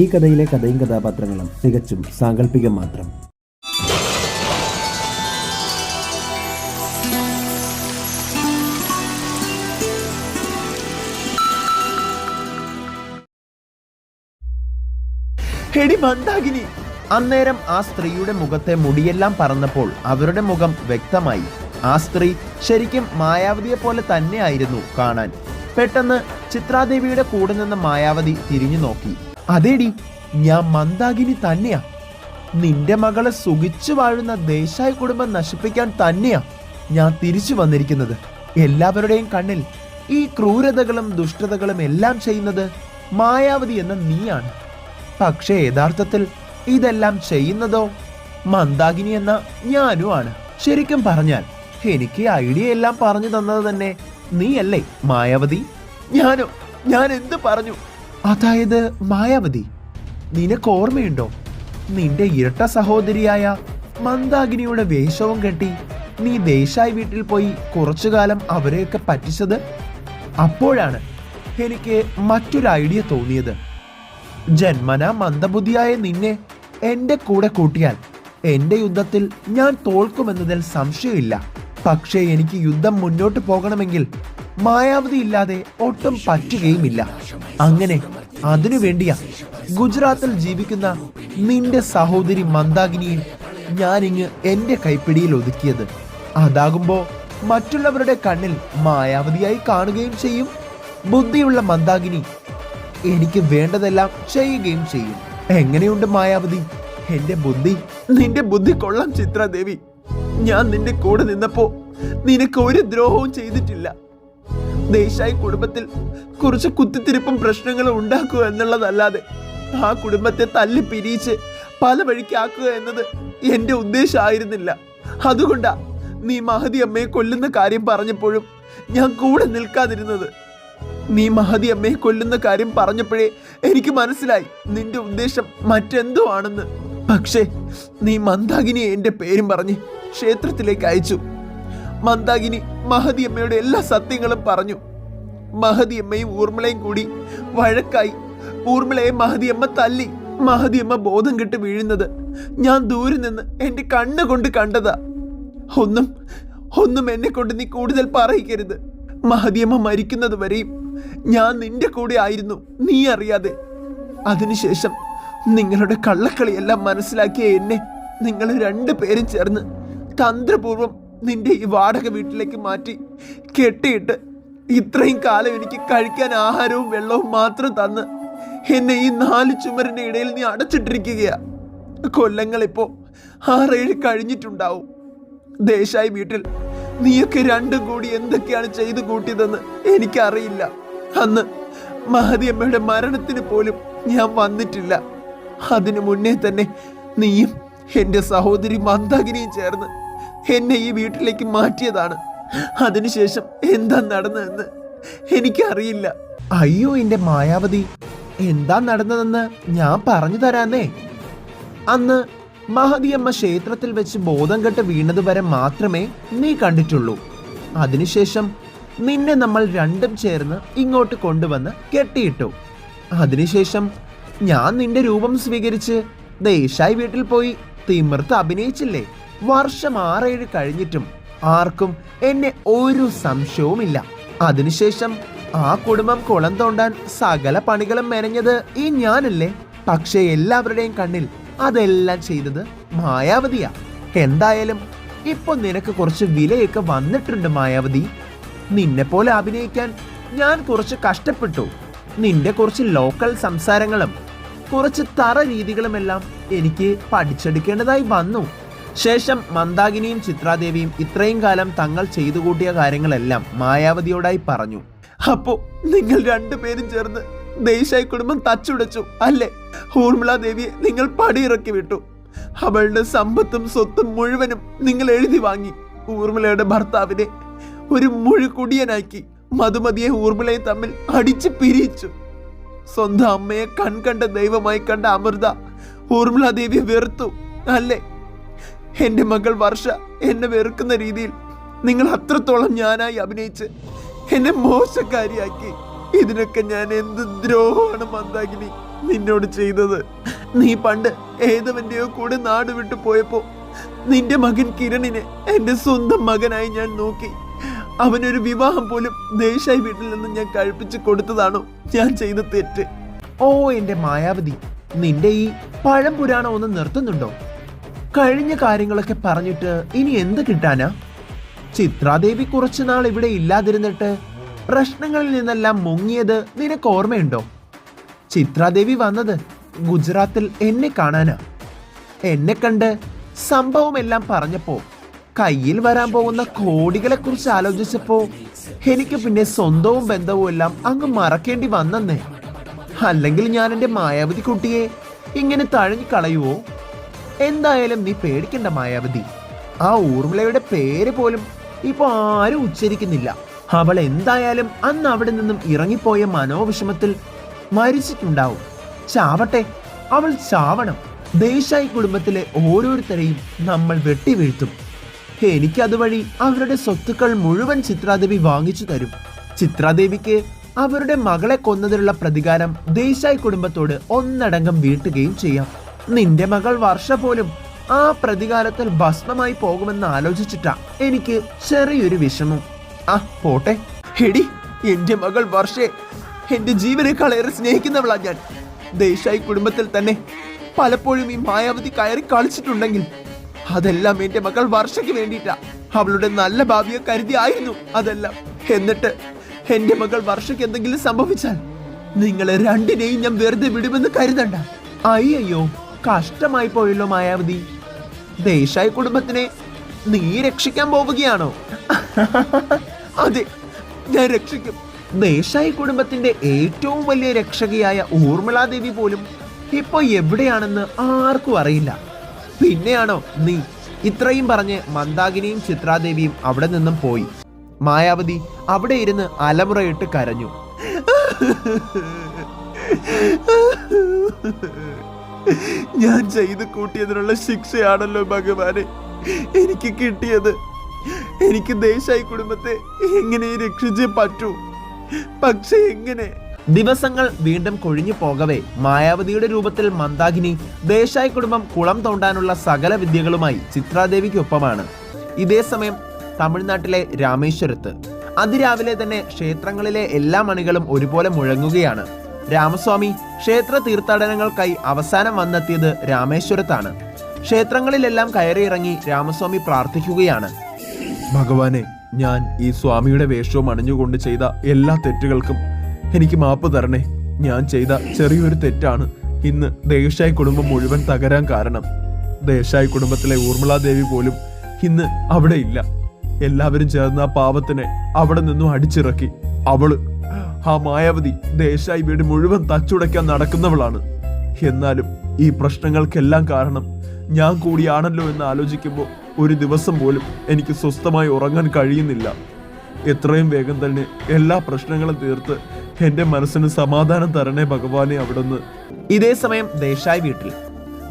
ഈ കഥയിലെ കഥയും കഥാപാത്രങ്ങളും തികച്ചും സാങ്കല്പികം മാത്രം. അന്നേരം ആ സ്ത്രീയുടെ മുഖത്തെ മുടിയെല്ലാം പറന്നപ്പോൾ അവരുടെ മുഖം വ്യക്തമായി. ആ സ്ത്രീ ശരിക്കും മായാവതിയെ പോലെ തന്നെയായിരുന്നു കാണാൻ. പെട്ടെന്ന് ചിത്രാദേവിയുടെ കൂടെ നിന്ന് മായാവതി തിരിഞ്ഞു നോക്കി. അതേടി ഞാൻ മന്ദാകിനി തന്നെയാ. നിന്റെ മകളെ സുഖിച്ചു വാഴുന്ന ദേശായി കുടുംബം നശിപ്പിക്കാൻ തന്നെയാ ഞാൻ തിരിച്ചു വന്നിരിക്കുന്നത്. എല്ലാവരുടെയും കണ്ണിൽ ഈ ക്രൂരതകളും ദുഷ്ടതകളും എല്ലാം ചെയ്യുന്നത് മായാവതി എന്ന നീയാണ്. പക്ഷേ യഥാർത്ഥത്തിൽ ഇതെല്ലാം ചെയ്യുന്നതോ മന്ദാകിനി എന്ന ഞാനുമാണ് ശരിക്കും പറഞ്ഞാൽ എനിക്ക് ഐഡിയ എല്ലാം പറഞ്ഞു തന്നത് തന്നെ നീയല്ലേ മായാവതി? ഞാനോ ഞാൻ എന്ത് പറഞ്ഞു? അതായത് മായാവതി നിനക്ക് ഓർമ്മയുണ്ടോ? നിന്റെ ഇരട്ട സഹോദരിയായ മന്ദാകിനിയുടെ വേഷവും കെട്ടി നീ ദേശായി വീട്ടിൽ പോയി കുറച്ചു കാലം അവരെയൊക്കെ പറ്റിച്ചത്? അപ്പോഴാണ് എനിക്ക് മറ്റൊരു ഐഡിയ തോന്നിയത്. ജന്മന മന്ദബുദ്ധിയായ നിന്നെ എന്റെ കൂടെ കൂട്ടിയാൽ എന്റെ യുദ്ധത്തിൽ ഞാൻ തോൽക്കുമെന്നതിൽ സംശയമില്ല. പക്ഷേ എനിക്ക് യുദ്ധം മുന്നോട്ട് പോകണമെങ്കിൽ മായാവതി ഇല്ലാതെ ഒട്ടും പറ്റുകയുമില്ല. അങ്ങനെ അതിനു വേണ്ടിയാ ഗുജറാത്തിൽ ജീവിക്കുന്ന നിന്റെ സഹോദരി മന്ദാകിനിയെ ഞാനിങ്ങ് എന്റെ കൈപ്പിടിയിൽ ഒതുക്കിയത്. അതാകുമ്പോ മറ്റുള്ളവരുടെ കണ്ണിൽ മായാവതിയായി കാണുകയും ചെയ്യും. ബുദ്ധിയുള്ള മന്ദാഗിനി എനിക്ക് വേണ്ടതെല്ലാം ചെയ്യുകയും ചെയ്യും. എങ്ങനെയുണ്ട് മായാവതി? എന്റെ ബുദ്ധി നിന്റെ ബുദ്ധി കൊള്ളാം ചിത്രാദേവി. ഞാൻ നിന്റെ കൂടെ നിന്നപ്പോ നിനക്ക് ഒരു ദ്രോഹവും ചെയ്തിട്ടില്ല. ദേശായി കുടുംബത്തിൽ കുറച്ച് കുത്തിത്തിരിപ്പും പ്രശ്നങ്ങളും ഉണ്ടാക്കുക എന്നുള്ളതല്ലാതെ ആ കുടുംബത്തെ തല്ലി പിരിയിച്ച് പല വഴിക്കാക്കുക എന്നത് എന്റെ ഉദ്ദേശമായിരുന്നില്ല. അതുകൊണ്ടാ നീ മഹതി അമ്മയെ കൊല്ലുന്ന കാര്യം പറഞ്ഞപ്പോഴും ഞാൻ കൂടെ നിൽക്കാതിരുന്നത്. നീ മഹതി അമ്മയെ കൊല്ലുന്ന കാര്യം പറഞ്ഞപ്പോഴേ എനിക്ക് മനസ്സിലായി നിന്റെ ഉദ്ദേശം മറ്റെന്തോ ആണെന്ന്. പക്ഷേ നീ മന്ദാകിനിയെ എന്റെ പേരും പറഞ്ഞ് ക്ഷേത്രത്തിലേക്ക് അയച്ചു. മന്ദാകിനി മഹതിയമ്മയുടെ എല്ലാ സത്യങ്ങളും പറഞ്ഞു. മഹതിയമ്മയും ഊർമിളയും കൂടി വഴക്കായി. ഊർമിളയെ മഹതിയമ്മ തല്ലി. മഹതിയമ്മ ബോധം കെട്ട് വീഴുന്നത് ഞാൻ ദൂരെ നിന്ന് എന്റെ കണ്ണുകൊണ്ട് കണ്ടതാ. ഒന്നും ഒന്നും എന്നെ കൊണ്ട് നീ കൂടുതൽ പറയിക്കരുത്. മഹതിയമ്മ മരിക്കുന്നത് വരെയും ഞാൻ നിന്റെ കൂടെ ആയിരുന്നു നീ അറിയാതെ. അതിനുശേഷം നിങ്ങളുടെ കള്ളക്കളിയെല്ലാം മനസ്സിലാക്കിയ എന്നെ നിങ്ങൾ രണ്ടു പേരും ചേർന്ന് തന്ത്രപൂർവം നിന്റെ ഈ വാടക വീട്ടിലേക്ക് മാറ്റി കെട്ടിയിട്ട് ഇത്രയും കാലം എനിക്ക് കഴിക്കാൻ ആഹാരവും വെള്ളവും മാത്രം തന്ന് എന്നെ ഈ നാല് ചുമരിന്റെ ഇടയിൽ നീ അടച്ചിട്ടിരിക്കുകയാ. കൊല്ലങ്ങളിപ്പോൾ ആറേഴ് കഴിഞ്ഞിട്ടുണ്ടാവും. ദേശായി വീട്ടിൽ നീയൊക്കെ രണ്ടും കൂടി എന്തൊക്കെയാണ് ചെയ്തു കൂട്ടിയതെന്ന് എനിക്കറിയില്ല. അന്ന് മഹതിയമ്മയുടെ മരണത്തിന് പോലും ഞാൻ വന്നിട്ടില്ല. അതിനു മുന്നേ തന്നെ നീയും എന്റെ സഹോദരി മന്ദാകിനിയും ചേർന്ന് എന്നെ ഈ വീട്ടിലേക്ക് മാറ്റിയതാണ്. അതിനുശേഷം എന്താ നടന്നതെന്ന് എനിക്കറിയില്ല. അയ്യോ എന്റെ മായാവതി എന്താ നടന്നതെന്ന് ഞാൻ പറഞ്ഞു തരാന്നേ. അന്ന് മഹതിയമ്മ ക്ഷേത്രത്തിൽ വെച്ച് ബോധം കെട്ട് വീണതുവരെ മാത്രമേ നീ കണ്ടിട്ടുള്ളൂ. അതിനുശേഷം നിന്നെ നമ്മൾ രണ്ടും ചേർന്ന് ഇങ്ങോട്ട് കൊണ്ടുവന്ന് കെട്ടിയിട്ടു. അതിനുശേഷം ഞാൻ നിന്റെ രൂപം സ്വീകരിച്ച് ദേശായി വീട്ടിൽ പോയി തിമിർത്ത് അഭിനയിച്ചില്ലേ? വർഷം ആറേഴ് കഴിഞ്ഞിട്ടും ആർക്കും എന്നെ ഒരു സംശയവുമില്ല. അതിനുശേഷം ആ കുടുംബം കുളം തോണ്ടാൻ സകല പണികളും മെനഞ്ഞത് ഈ ഞാനല്ലേ? പക്ഷേ എല്ലാവരുടെയും കണ്ണിൽ അതെല്ലാം ചെയ്തത് മായാവതിയാ. എന്തായാലും ഇപ്പൊ നിനക്ക് കുറച്ച് വിലയൊക്കെ വന്നിട്ടുണ്ട് മായാവതി. നിന്നെ പോലെ അഭിനയിക്കാൻ ഞാൻ കുറച്ച് കഷ്ടപ്പെട്ടു. നിന്റെ കുറച്ച് ലോക്കൽ സംസാരങ്ങളും കുറച്ച് തറ രീതികളുമെല്ലാം എനിക്ക് പഠിച്ചെടുക്കേണ്ടതായി വന്നു. ശേഷം മന്ദാകിനിയും ചിത്രാദേവിയും ഇത്രയും കാലം തങ്ങൾ ചെയ്തു കൂട്ടിയ കാര്യങ്ങളെല്ലാം മായാവതിയോടായി പറഞ്ഞു. അപ്പോ നിങ്ങൾ രണ്ടുപേരും ചേർന്ന് ദേശായി കുടുംബം തച്ചുടച്ചു അല്ലേ? ഊർമിള ദേവിയെ നിങ്ങൾ പടിയിറക്കി വിട്ടു. അവളുടെ സമ്പത്തും സ്വത്തും മുഴുവനും നിങ്ങൾ എഴുതി വാങ്ങി. ഊർമിളയുടെ ഭർത്താവിനെ ഒരു മുഴുകുടിയനാക്കി മധുമതിയെ ഊർമിളയെ തമ്മിൽ അടിച്ചു പിരിയിച്ചു. സ്വന്തം അമ്മയെ കൺകണ്ട ദൈവമായി കണ്ട അമൃത ഊർമിള ദേവി വെറുത്തു അല്ലേ? എന്റെ മകൾ വർഷ എന്നെ വെറുക്കുന്ന രീതിയിൽ നിങ്ങൾ അത്രത്തോളം ഞാനായി അഭിനയിച്ച് എന്നെ മോശക്കാരിയാക്കി. ഇതിനൊക്കെ ഞാൻ എന്ത് ദ്രോഹമാണ് മന്ദാകിനി നിന്നോട് ചെയ്തത്? നീ പണ്ട് ഏതവന്റെയോ കൂടെ നാട് വിട്ടു പോയപ്പോ നിന്റെ മകൻ കിരണിനെ എന്റെ സ്വന്തം മകനായി ഞാൻ നോക്കി. അവനൊരു വിവാഹം പോലും ദേശായി വീട്ടിൽ നിന്ന് ഞാൻ കഴിപ്പിച്ച് കൊടുത്തതാണോ ഞാൻ ചെയ്ത തെറ്റ്? ഓ എന്റെ മായാവതി നിന്റെ ഈ പഴം പുരാണം ഒന്ന് നിർത്തുന്നുണ്ടോ? കഴിഞ്ഞ കാര്യങ്ങളൊക്കെ പറഞ്ഞിട്ട് ഇനി എന്ത് കിട്ടാനാ? ചിത്രാദേവി കുറച്ചുനാൾ ഇവിടെ ഇല്ലാതിരുന്നിട്ട് പ്രശ്നങ്ങളിൽ നിന്നെല്ലാം മുങ്ങിയത് നിനക്ക് ഓർമ്മയുണ്ടോ? ചിത്രാദേവി വന്നത് ഗുജറാത്തിൽ എന്നെ കാണാനാ. എന്നെ കണ്ട് സംഭവമെല്ലാം പറഞ്ഞപ്പോ കയ്യിൽ വരാൻ പോകുന്ന കോടികളെ കുറിച്ച് ആലോചിച്ചപ്പോ എനിക്ക് പിന്നെ സ്വന്തവും ബന്ധവും എല്ലാം അങ്ങ് മറക്കേണ്ടി വന്നെന്നേ. അല്ലെങ്കിൽ ഞാൻ എന്റെ മായാവതി കുട്ടിയെ ഇങ്ങനെ തഴഞ്ഞു കളയുവോ? എന്തായാലും നീ പേടിക്കണ്ട മായാവതി. ആ ഊർമിളയുടെ പേര് പോലും ഇപ്പോൾ ആരും ഉച്ചരിക്കുന്നില്ല. അവൾ എന്തായാലും അന്ന് അവിടെ നിന്നും ഇറങ്ങിപ്പോയ മനോവിഷമത്തിൽ മരിച്ചിട്ടുണ്ടാവും. ചാവട്ടെ അവൾ ചാവണം. ദേശായി കുടുംബത്തിലെ ഓരോരുത്തരെയും നമ്മൾ വെട്ടിവീഴ്ത്തും. എനിക്ക് അതുവഴി അവരുടെ സ്വത്തുക്കൾ മുഴുവൻ ചിത്രാദേവി വാങ്ങിച്ചു തരും. ചിത്രാദേവിക്ക് അവരുടെ മകളെ കൊന്നതിലുള്ള പ്രതികാരം ദേശായി കുടുംബത്തോട് ഒന്നടങ്കം വീട്ടുകയും ചെയ്യാം. നിന്റെ മകൾ വർഷ പോലും ആ പ്രതികാരത്തിൽ ഭസ്മമായി പോകുമെന്ന് ആലോചിച്ചിട്ടാ എനിക്ക് ചെറിയൊരു വിഷമം. ആ പോട്ടെ. ഹെടി എന്റെ മകൾ വർഷേ എന്റെ ജീവനേക്കാൾ ഏറെ സ്നേഹിക്കുന്നവളാ ഞാൻ. ദേശായി കുടുംബത്തിൽ തന്നെ പലപ്പോഴും ഈ മായാവതി കയറി കളിച്ചിട്ടുണ്ടെങ്കിൽ അതെല്ലാം എന്റെ മകൾ വർഷയ്ക്ക് വേണ്ടിയിട്ടാ. അവളുടെ നല്ല ഭാവിയെ കരുതിയായിരുന്നു അതെല്ലാം. എന്നിട്ട് എന്റെ മകൾ വർഷയ്ക്ക് എന്തെങ്കിലും സംഭവിച്ചാൽ നിങ്ങളെ രണ്ടിനെയും ഞാൻ വെറുതെ വിടുമെന്ന് കരുതണ്ട. അയ്യോ കഷ്ടമായി പോയല്ലോ മായാവതി. ദേശായി കുടുംബത്തിനെ നീ രക്ഷിക്കാൻ പോവുകയാണോ? അതെ ഞാൻ രക്ഷിക്കും. ദേശായി കുടുംബത്തിന്റെ ഏറ്റവും വലിയ രക്ഷകയായ ഊർമിളാദേവി പോലും ഇപ്പൊ എവിടെയാണെന്ന് ആർക്കും അറിയില്ല. പിന്നെയാണോ നീ? ഇത്രയും പറഞ്ഞ് മന്ദാകിനിയും ചിത്രാദേവിയും അവിടെ നിന്നും പോയി. മായാവതി അവിടെ ഇരുന്ന് അലമുറയിട്ട് കരഞ്ഞു. ഞാൻ ചെയ്ത് കൂട്ടിയതിനുള്ള ശിക്ഷയാണല്ലോ ഭഗവാനെ. എനിക്ക് കിട്ടിയത്. എനിക്ക് ദേശായി കുടുംബത്തെ എങ്ങനെ രക്ഷിച്ചേ പറ്റൂ? പക്ഷെ എങ്ങനെ? ദിവസങ്ങൾ വീണ്ടും കൊഴിഞ്ഞു പോകവേ മായാവതിയുടെ രൂപത്തിൽ മന്ദാകിനി ദേശായി കുടുംബം കുളം തോണ്ടാനുള്ള സകല വിദ്യകളുമായി ചിത്രാദേവിക്കൊപ്പമാണ്. ഇതേ സമയം തമിഴ്നാട്ടിലെ രാമേശ്വരത്ത്. അതിരാവിലെ തന്നെ ക്ഷേത്രങ്ങളിലെ എല്ലാ മണികളും ഒരുപോലെ മുഴങ്ങുകയാണ്. രാമസ്വാമി ക്ഷേത്ര തീർത്ഥാടനങ്ങൾക്കായി അവസാനം വന്നെത്തിയത് രാമേശ്വരത്താണ്. ക്ഷേത്രങ്ങളിലെല്ലാം കയറിയിറങ്ങി രാമസ്വാമി പ്രാർത്ഥിക്കുകയാണ്. ഭഗവാനെ ഞാൻ ഈ സ്വാമിയുടെ വേഷവും അണിഞ്ഞുകൊണ്ട് ചെയ്ത എല്ലാ തെറ്റുകൾക്കും എനിക്ക് മാപ്പ് തരണേ. ഞാൻ ചെയ്ത ചെറിയൊരു തെറ്റാണ്. ഇന്ന് ദേശായി കുടുംബം മുഴുവൻ തകരാൻ കാരണം. ദേശായി കുടുംബത്തിലെ ഊർമിളാദേവി പോലും ഇന്ന് അവിടെ ഇല്ല. എല്ലാവരും ചേർന്ന് ആ പാവത്തിനെ അവിടെ നിന്നും അടിച്ചിറക്കി. അവൾ ആ മായാവതി ദേശായി വീട് മുഴുവൻ തച്ചുടയ്ക്കാൻ നടക്കുന്നവളാണ്. എന്നാലും ഈ പ്രശ്നങ്ങൾക്കെല്ലാം കാരണം ഞാൻ കൂടിയാണല്ലോ എന്ന് ആലോചിക്കുമ്പോൾ ഒരു ദിവസം പോലും എനിക്ക് സ്വസ്ഥമായി ഉറങ്ങാൻ കഴിയുന്നില്ല. എത്രയും വേഗം തന്നെ എല്ലാ പ്രശ്നങ്ങളും തീർത്ത് എന്റെ മനസ്സിന് സമാധാനം തരണേ ഭഗവാനെ അവിടുന്ന്. ഇതേ സമയം ദേശായി വീട്ടിൽ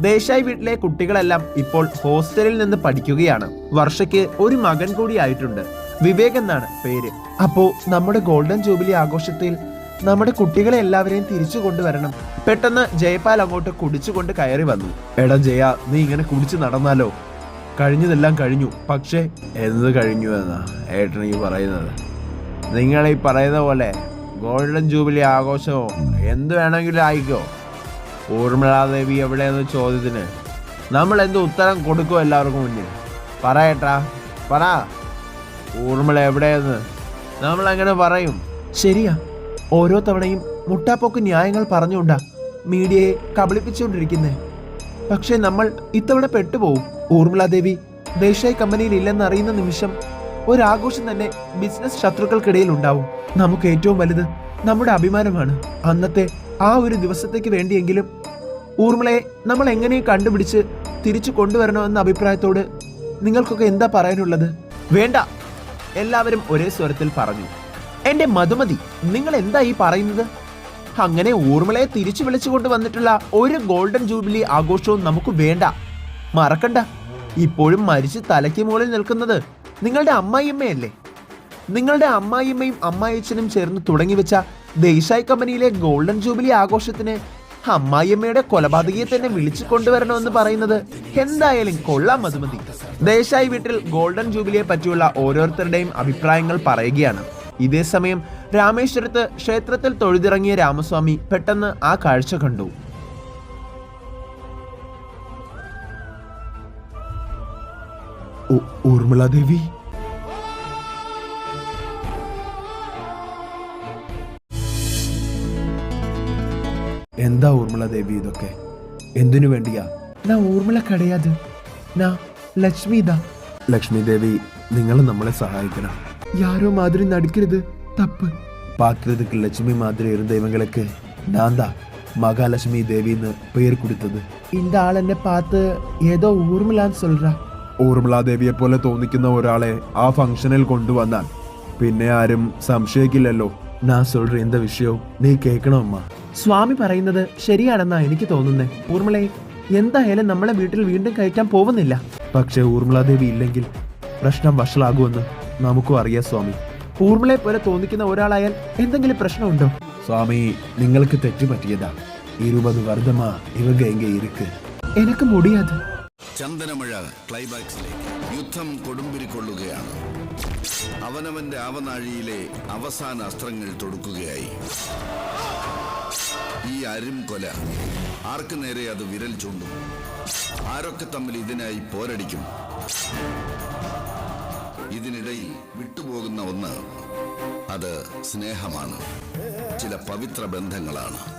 ദേശായി വീട്ടിലെ കുട്ടികളെല്ലാം ഇപ്പോൾ ഹോസ്റ്റലിൽ നിന്ന് പഠിക്കുകയാണ്. വർഷയ്ക്ക് ഒരു മകൻ കൂടി ആയിട്ടുണ്ട്. വിവേക് എന്നാണ് പേര്. അപ്പോ നമ്മുടെ ഗോൾഡൻ ജൂബിലി ആഘോഷത്തിൽ നമ്മുടെ കുട്ടികളെ എല്ലാവരെയും തിരിച്ചു കൊണ്ടുവരണം. പെട്ടെന്ന് ജയപാൽ അങ്ങോട്ട് കുടിച്ചുകൊണ്ട് കയറി വന്നു. എടാ ജയ നീ ഇങ്ങനെ കുടിച്ചു നടന്നാലോ? കഴിഞ്ഞതെല്ലാം കഴിഞ്ഞു. പക്ഷേ എന്ത് കഴിഞ്ഞു എന്നാ ഏട്ടൻ ഈ പറയുന്നത്? നിങ്ങൾ ഈ പറയുന്ന പോലെ ഗോൾഡൻ ജൂബിലി ആഘോഷമോ എന്ത് വേണമെങ്കിലും ആയിക്കോ. ഊർമിളാദേവി എവിടെയെന്ന ചോദ്യത്തിന് നമ്മൾ എന്ത് ഉത്തരം കൊടുക്കും എല്ലാവർക്കും മുന്നിൽ? പറയട്ടാ പറ. ഊർമിള എവിടെയെന്ന്? നമ്മൾ അങ്ങനെ പറയും. ശരിയാ. ഓരോ തവണയും മുട്ടാപ്പോക്ക് ന്യായങ്ങൾ പറഞ്ഞുകൊണ്ടാ മീഡിയയെ കബളിപ്പിച്ചുകൊണ്ടിരിക്കുന്നേ. പക്ഷേ നമ്മൾ ഇത്തവണ പെട്ടുപോകും ഊർമിളാദേവി ദേശായി കമ്പനിയിൽ ഇല്ലെന്ന് അറിയുന്ന നിമിഷം ഒരാഘോഷം തന്നെ ബിസിനസ് ശത്രുക്കൾക്കിടയിൽ ഉണ്ടാവും. നമുക്ക് ഏറ്റവും വലുത് നമ്മുടെ അഭിമാനമാണ്. അന്നത്തെ ആ ഒരു ദിവസത്തേക്ക് വേണ്ടിയെങ്കിലും ഊർമിളയെ നമ്മൾ എങ്ങനെ കണ്ടുപിടിച്ച് തിരിച്ചു കൊണ്ടുവരണമെന്ന അഭിപ്രായത്തോട് നിങ്ങൾക്കൊക്കെ എന്താ പറയാനുള്ളത്? വേണ്ട. എല്ലാവരും ഒരേ സ്വരത്തിൽ പറഞ്ഞു. എന്റെ മധുമതി നിങ്ങൾ എന്താ ഈ പറയുന്നത്? അങ്ങനെ ഊർമിളയെ തിരിച്ചു വിളിച്ചു കൊണ്ടുവന്നിട്ടുള്ള ഒരു ഗോൾഡൻ ജൂബിലി ആഘോഷവും നമുക്ക് വേണ്ട. മറക്കണ്ട. ഇപ്പോഴും മരിച്ച് തലയ്ക്ക് മുകളിൽ നിൽക്കുന്നത് നിങ്ങളുടെ അമ്മായിയമ്മയല്ലേ? നിങ്ങളുടെ അമ്മായിയമ്മയും അമ്മായിച്ചനും ചേർന്ന് തുടങ്ങി വെച്ച ദേശായി കമ്പനിയിലെ ഗോൾഡൻ ജൂബിലി ആഘോഷത്തിന് അമ്മായിയമ്മയുടെ കൊലപാതകയെ തന്നെ വിളിച്ചു കൊണ്ടുവരണമെന്ന് പറയുന്നത് എന്തായാലും കൊള്ളാം മതി ദേശായി വീട്ടിൽ ഗോൾഡൻ ജൂബിലിയെ പറ്റിയുള്ള ഓരോരുത്തരുടെയും അഭിപ്രായങ്ങൾ പറയുകയാണ്. ഇതേസമയം രാമേശ്വരത്ത് ക്ഷേത്രത്തിൽ തൊഴുതിറങ്ങിയ രാമസ്വാമി പെട്ടെന്ന് ആ കാഴ്ച കണ്ടു. ഊർമിള ദേവി എന്താ ഊർമിള ദേവി ഇതൊക്കെ എന്തിനു വേണ്ടിയാ നാ ഊർമിള കടയാത് നാ ലക്ഷ്മിതാ ലക്ഷ്മി ദേവി നിങ്ങൾ നമ്മളെ സഹായിക്കണം யாரோ மாதிரி நடிக்கிறது தப்பு பார்க்கறதுக்கு லட்சுமி மாதிரி இருந்த இவங்களுக்கு நான் தான் மகாலட்சுமி தேவின்னு பெயர் கொடுத்தது இந்த ആൾ എന്നെ பார்த்து ഏതോ ഊർമിളാന്ന് சொல்றா ഊർമിള ദേവിയെ പോലെ തോന്നിക്കുന്ന ഒരാളെ ആ ഫംഗ്ഷനിൽ കൊണ്ടുവന്നാൽ പിന്നെ ആരും സംശയിക്കില്ലല്ലോ ഞാൻ சொல்ற എന്ത വിഷയവും നീ കേൾക്കണമ്മ സ്വാമി പറയുന്നത് ശരിയാണെന്നാ എനിക്ക് തോന്നുന്നേ. ഊർമിളയെ എന്തായാലും നമ്മളെ വീട്ടിൽ വീണ്ടും കയറ്റാൻ പോകുന്നില്ല. പക്ഷെ ഊർമിളാദേവി ഇല്ലെങ്കിൽ പ്രശ്നം വഷളാകുമെന്ന് നമുക്കും അറിയാം സ്വാമി. ഊർമിളയെ പോലെ തോന്നിക്കുന്ന ഒരാളായാൽ എന്തെങ്കിലും പ്രശ്നമുണ്ടോ? സ്വാമി നിങ്ങൾക്ക് തെറ്റുപറ്റിയതാ ഇരുപത് വർദ്ധമാ ഇവക എങ്ക ഇരുക്ക്. എനിക്ക് മുടിയാത്. ചന്ദനമഴ ക്ലൈമാക്സിലേക്ക് യുദ്ധം കൊടുമ്പിരിക്കൊള്ളുകയാണ്. അവനവന്റെ ആവനാഴിയിലെ അവസാന അസ്ത്രങ്ങൾ തൊടുക്കുകയായി. ഈ അരും കൊല ആർക്ക് നേരെ അത് വിരൽ ചൂണ്ടും? ആരൊക്കെ തമ്മിൽ ഇതിനായി പോരടിക്കും? ഇതിനിടയിൽ വിട്ടുപോകുന്ന ഒന്ന് അത് സ്നേഹമാണ്. ചില പവിത്ര ബന്ധങ്ങളാണ്.